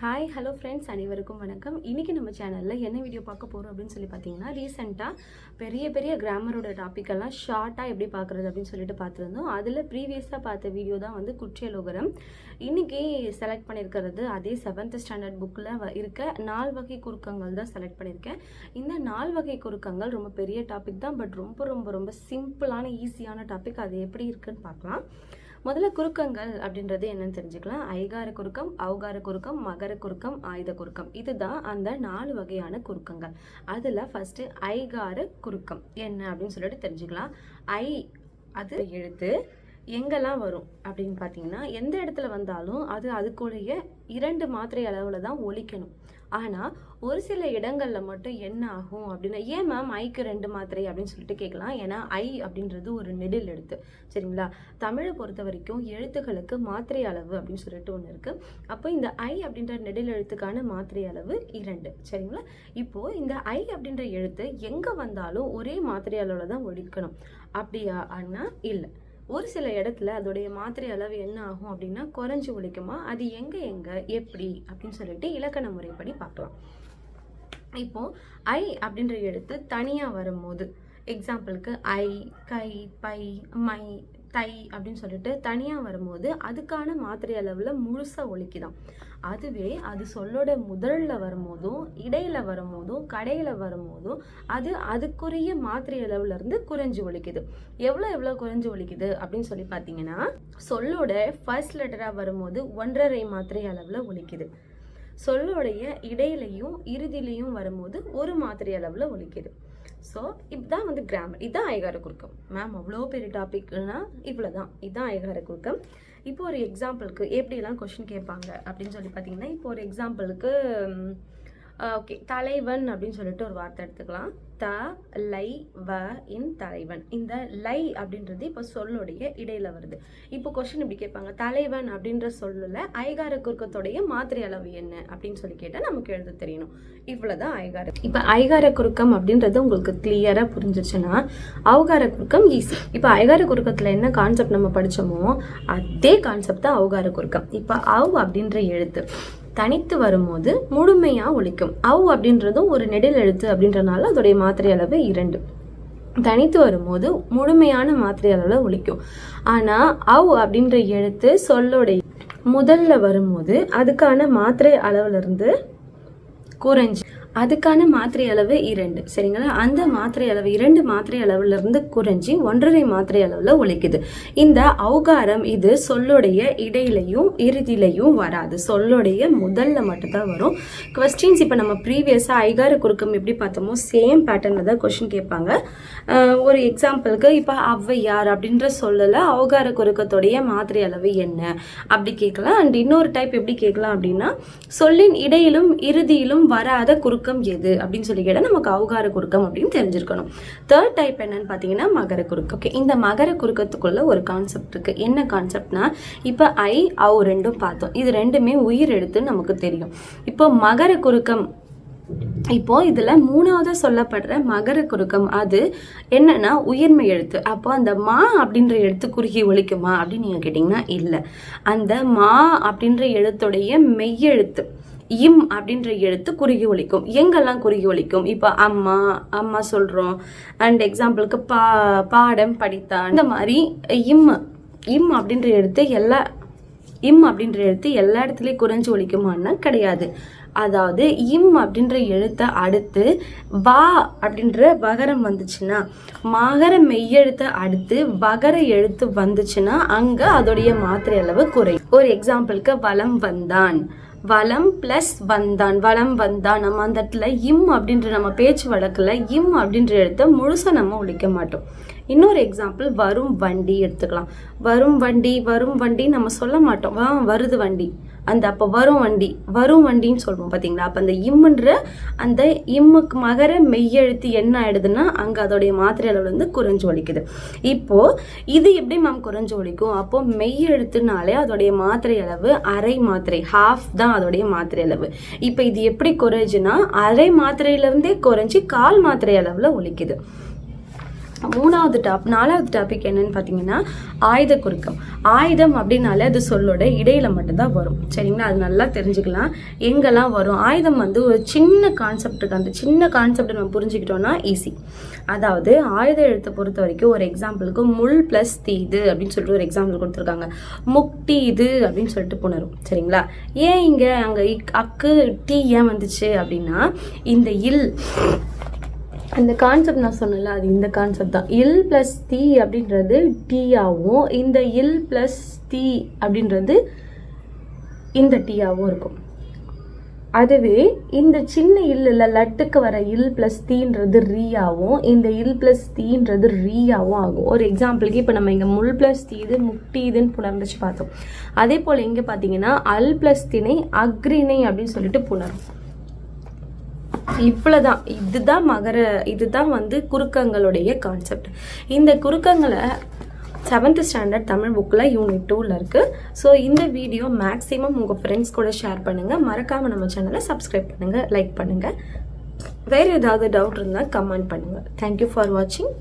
Hi hello friends அனைவருக்கும் வணக்கம். இன்றைக்கி நம்ம சேனலில் என்ன வீடியோ பார்க்க போகிறோம் அப்படின்னு சொல்லி பார்த்தீங்கன்னா ரீசெண்டாக பெரிய பெரிய கிராமரோட டாப்பிக்கெல்லாம் ஷார்ட்டாக எப்படி பார்க்குறது அப்படின்னு சொல்லிட்டு பார்த்துருந்தோம். அதில் ப்ரீவியஸாக பார்த்த வீடியோ தான் வந்து குற்றியலோகரம் இன்றைக்கி செலக்ட் பண்ணியிருக்கிறது அதே செவன்த் ஸ்டாண்டர்ட் புக்கில் இருக்க நால் வகை குறுக்கங்கள் தான் செலக்ட் பண்ணியிருக்கேன். இந்த நால் வகை குறுக்கங்கள் ரொம்ப பெரிய டாபிக் தான் பட் ரொம்ப ரொம்ப ரொம்ப சிம்பிளான ஈஸியான டாபிக் அது எப்படி இருக்குன்னு பார்க்கலாம். முதல்ல குறுக்கங்கள் அப்படின்றது என்னன்னு தெரிஞ்சுக்கலாம். ஐகார குறுக்கம் ஔகார குறுக்கம் மகர குறுக்கம் ஆயுத குறுக்கம். இதுதான் அந்த நாலு வகையான குறுக்கங்கள். அதில் ஃபர்ஸ்ட் ஐகார குறுக்கம் என்ன அப்படின்னு சொல்லிட்டு தெரிஞ்சுக்கலாம். ஐ அது எழுத்து எங்கெல்லாம் வரும் அப்படின்னு பார்த்தீங்கன்னா எந்த இடத்துல வந்தாலும் அது அதுக்குடைய இரண்டு மாத்திரை அளவில் தான் ஒழிக்கணும் ஆனால் ஒரு சில இடங்களில் மட்டும் என்ன ஆகும் அப்படின்னா ஏன் மேம் ஐக்கு ரெண்டு மாத்திரை அப்படின்னு சொல்லிட்டு கேட்கலாம். ஏன்னா ஐ அப்படின்றது ஒரு நெடில் எழுத்து. சரிங்களா? தமிழை பொறுத்த வரைக்கும் எழுத்துக்களுக்கு மாத்திரை அளவு அப்படின்னு சொல்லிட்டு ஒன்று இருக்குது அப்போ இந்த ஐ அப்படின்ற நெடில் எழுத்துக்கான மாத்திரை அளவு இரண்டு. சரிங்களா? இப்போது இந்த ஐ அப்படின்ற எழுத்து எங்கே வந்தாலும் ஒரே மாத்திரை அளவில் தான் ஒழிக்கணும் அப்படியா? அண்ணா இல்லை. ஒரு சில இடத்துல அதோடைய மாத்திரை அளவு என்ன ஆகும் அப்படின்னா குறைஞ்சி ஒழிக்குமா? அது எங்க எங்க எப்படி? அப்படின்னு சொல்லிட்டு இலக்கண முறைப்படி பார்க்கலாம். இப்போ ஐ அப்படின்ற எழுத்து தனியாக வரும்போது எக்ஸாம்பிளுக்கு ஐ கை பை மை தை அப்படின்னு சொல்லிட்டு தனியாக வரும்போது அதுக்கான மாத்திரை அளவில் முழுசாக ஒலிக்குதான் அதுவே அது சொல்லோட முதலில் வரும்போதும் இடையில் வரும்போதும் கடையில் வரும்போதும் அது அதுக்குரிய மாத்திரை அளவுலேருந்து குறைஞ்சி ஒழிக்குது. எவ்வளோ எவ்வளோ குறைஞ்சி ஒழிக்குது அப்படின்னு சொல்லி பார்த்தீங்கன்னா சொல்லோட ஃபர்ஸ்ட் லெட்டராக வரும்போது ஒன்றரை மாத்திரை அளவில் ஒழிக்குது. சொல்லோடைய இடையிலையும் இறுதியிலையும் வரும்போது ஒரு மாத்திரை அளவில் ஒழிக்குது. ஸோ இதுதான் வந்து கிராமர் இதுதான் ஐகார குறுக்கம். மேம் அவ்வளோ பெரிய டாபிக்னா இவ்வளோ தான் இதுதான் ஐகார குறுக்கம். இப்போ ஒரு எக்ஸாம்பிளுக்கு எப்படிலாம் கொஷின் கேட்பாங்க அப்படின்னு சொல்லி பார்த்தீங்கன்னா இப்போ ஒரு எக்ஸாம்பிளுக்கு ஓகே தலைவன் அப்படின்னு சொல்லிட்டு ஒரு வார்த்தை எடுத்துக்கலாம். த லை வ இன் தலைவன். இந்த லை அப்படின்றது இப்போ சொல்லுடைய இடையில வருது. இப்போ கொஸ்டின் இப்படி கேட்பாங்க. தலைவன் அப்படின்ற சொல்லல ஐகார குறுக்கத்துடைய மாத்திரை அளவு என்ன அப்படின்னு சொல்லி கேட்டால் நமக்கு எழுத தெரியணும். இவ்வளோதான் ஐகார. இப்போ ஐகார குறுக்கம் அப்படின்றது உங்களுக்கு கிளியராக புரிஞ்சிச்சுன்னா அவகார குறுக்கம் ஈஸி இப்போ ஐகார குறுக்கத்தில் என்ன கான்செப்ட் நம்ம படித்தோமோ அதே கான்செப்ட் தான் அவகார குறுக்கம். இப்போ அவ் அப்படின்ற எழுத்து. தனித்து வரும்போது முழுமையாக ஒழிக்கும். அவ் அப்படின்றதும் ஒரு நெடில் எழுத்து அப்படின்றனால அதோடைய மாத்திரை அளவு இரண்டு. தனித்து வரும்போது முழுமையான மாத்திரை அளவில் ஒழிக்கும். ஆனால் அவ் அப்படின்ற எழுத்து சொல்லோடைய முதல்ல வரும்போது அதுக்கான மாத்திரை அளவுல இருந்து குறைஞ்சு அதுக்கான மாத்திரை அளவு இரண்டு. சரிங்களா? அந்த மாத்திரை அளவு இரண்டு மாத்திரை அளவுல இருந்து குறைஞ்சி ஒன்றரை மாத்திரை அளவுல ஒழிக்குது. இந்த அவுகாரம் இது சொல்லுடைய இடையிலையும் இறுதியிலையும் வராது. சொல்லுடைய முதல்ல மட்டும்தான் வரும். கொஸ்டின்ஸ் இப்போ நம்ம ப்ரீவியஸாக ஐகார குறுக்கம் எப்படி பார்த்தோமோ சேம் பேட்டர்னில் தான் கொஸ்டின் கேட்பாங்க. ஒரு எக்ஸாம்பிளுக்கு இப்போ ஔவையார் அப்படின்ற சொல்லல அவகார குறுக்கத்துடைய மாத்திரை அளவு என்ன? அப்படி கேட்கலாம். அண்ட் இன்னொரு டைப் எப்படி கேட்கலாம் அப்படின்னா சொல்லின் இடையிலும் இறுதியிலும் வராத குறுக்கம் எது அப்படின்னு சொல்லி கேட்டால் நமக்கு அவுகார குறுக்கம் அப்படின்னு தெரிஞ்சிருக்கணும். தேர்ட் டைப் என்னன்னு பார்த்தீங்கன்னா மகர குறுக்கம் ஓகே இந்த மகர குறுக்கத்துக்குள்ள ஒரு கான்செப்ட் இருக்கு. என்ன கான்செப்ட்னா இப்போ ஐ அவு ரெண்டும் பார்த்தோம். இது ரெண்டுமே உயிர் எடுத்து நமக்கு தெரியும். இப்போ மகர குறுக்கம் இப்போ இதுல மூணாவது சொல்லப்படுற மகர குறுக்கம் அது என்னன்னா உயிர்மை எழுத்து. அப்போ அந்த மா அப்படின்ற எழுத்து குறுகி ஒழிக்குமா அப்படின்னு நீங்க கேட்டீங்கன்னா இல்லை. அந்த மா அப்படின்ற எழுத்துடைய மெய்யெழுத்து இம் அப்படின்ற எழுத்து குறுகி ஒழிக்கும் எங்கெல்லாம் குறுகி ஒழிக்கும் இப்போ அம்மா அம்மா சொல்றோம். அண்ட் எக்ஸாம்பிளுக்கு பா பாடம் படித்தான் இந்த மாதிரி இம் இம் அப்படின்ற எழுத்து எல்லா இம் அப்படின்ற எழுத்து எல்லா இடத்துலையும் குறைஞ்சு ஒழிக்குமான்னா கிடையாது. அதாவது இம் அப்படின்ற எழுத்தை அடுத்து வா அப்படின்ற வகரம் வந்துச்சுன்னா மகர மெய்யெழுத்தை அடுத்து வகர எழுத்து வந்துச்சுன்னா அங்க அதோடைய மாத்திரை அளவு குறையும். ஒரு எக்ஸாம்பிளுக்கு வலம் வந்தான். வளம் பிளஸ் வந்தான். வளம் வந்தான். நம்ம அந்த இடத்துல இம் அப்படின்ற நம்ம பேச்சு வழக்கில் இம் அப்படின்ற எழுத்தை முழுசாக நம்ம ஒழிக்க மாட்டோம். இன்னொரு எக்ஸாம்பிள் வரும் வண்டி எடுத்துக்கலாம். வரும் வண்டி வரும் வண்டி நம்ம சொல்ல மாட்டோம். வா வருது வண்டி. அந்த அப்போ வரும் வண்டி வரும் வண்டின்னு சொல்லுவோம் பார்த்தீங்களா அப்போ அந்த இம்முன்ற அந்த இம்முக்கு மகர மெய்யெழுத்து என்ன ஆயிடுதுன்னா அங்கே அதோடைய மாத்திரை அளவு வந்து குறைஞ்சு ஒழிக்குது. இப்போது இது எப்படி மேம் குறைஞ்சு ஒழிக்கும்? அப்போது மெய்யெழுத்துனாலே அதோடைய மாத்திரை அளவு அரை மாத்திரை ஹாஃப் தான் அதோடைய மாத்திரை அளவு. இப்போ இது எப்படி குறைஞ்சுன்னா அரை மாத்திரையிலேருந்தே குறைஞ்சி கால் மாத்திரை அளவில் ஒழிக்குது. மூணாவது டாப் நாலாவது டாபிக் என்னன்னு பார்த்தீங்கன்னா ஆயுத குறுக்கம். ஆயுதம் அப்படின்னாலே அது சொல்லோட இடையில மட்டும்தான் வரும். சரிங்களா? அது நல்லா தெரிஞ்சுக்கலாம். எங்கெல்லாம் வரும்? ஆயுதம் வந்து ஒரு சின்ன கான்செப்ட் இருக்கு. அந்த சின்ன கான்செப்ட் நம்ம புரிஞ்சுக்கிட்டோம்னா ஈஸி அதாவது ஆயுத எழுத்தை பொறுத்த வரைக்கும் ஒரு எக்ஸாம்பிளுக்கு முள் ப்ளஸ் தீது அப்படின்னு சொல்லிட்டு ஒரு எக்ஸாம்பிள் கொடுத்துருக்காங்க. முக்டி இது அப்படின்னு சொல்லிட்டு புணரும். சரிங்களா? ஏன் இங்கே அங்கே இக் அக்கு டீ ஏன் வந்துச்சு அப்படின்னா இந்த இல் இந்த கான்செப்ட் நான் சொன்னல அது இந்த கான்செப்ட் தான். இல் ப்ளஸ் தி அப்படின்றது டீயாகவும் இந்த இல் ப்ளஸ் தி அப்படின்றது இந்த டீயாகவும் இருக்கும். அதுவே இந்த சின்ன இல்ல லட்டுக்கு வர இல் ப்ளஸ் தீன்றது ரீயாகவும் இந்த இல் ப்ளஸ் தீன்றது ரீயாகவும் ஆகும். ஒரு எக்ஸாம்பிளுக்கு இப்போ நம்ம இங்கே முள் ப்ளஸ் தீது முட்டி இதுன்னு புணர்ந்துச்சு பார்த்தோம். அதே போல் இங்கே பார்த்தீங்கன்னா அல் ப்ளஸ் திணை அக்ரிணை அப்படின்னு சொல்லிட்டு புணரும். இவ்வளோதான் இதுதான் மகர இதுதான் வந்து குறுக்கங்களுடைய கான்செப்ட் இந்த குறுக்கங்களை செவன்த் ஸ்டாண்டர்ட் தமிழ் புக்கில் யூனிட் டூவில் இருக்குது ஸோ இந்த வீடியோ மேக்ஸிமம் உங்கள் ஃப்ரெண்ட்ஸ் கூட ஷேர் பண்ணுங்கள் மறக்காமல் நம்ம சேனலை சப்ஸ்கிரைப் பண்ணுங்கள் லைக் பண்ணுங்கள் வேறு ஏதாவது டவுட் இருந்தால் கமெண்ட் பண்ணுங்கள் தேங்க்யூ ஃபார் வாட்சிங்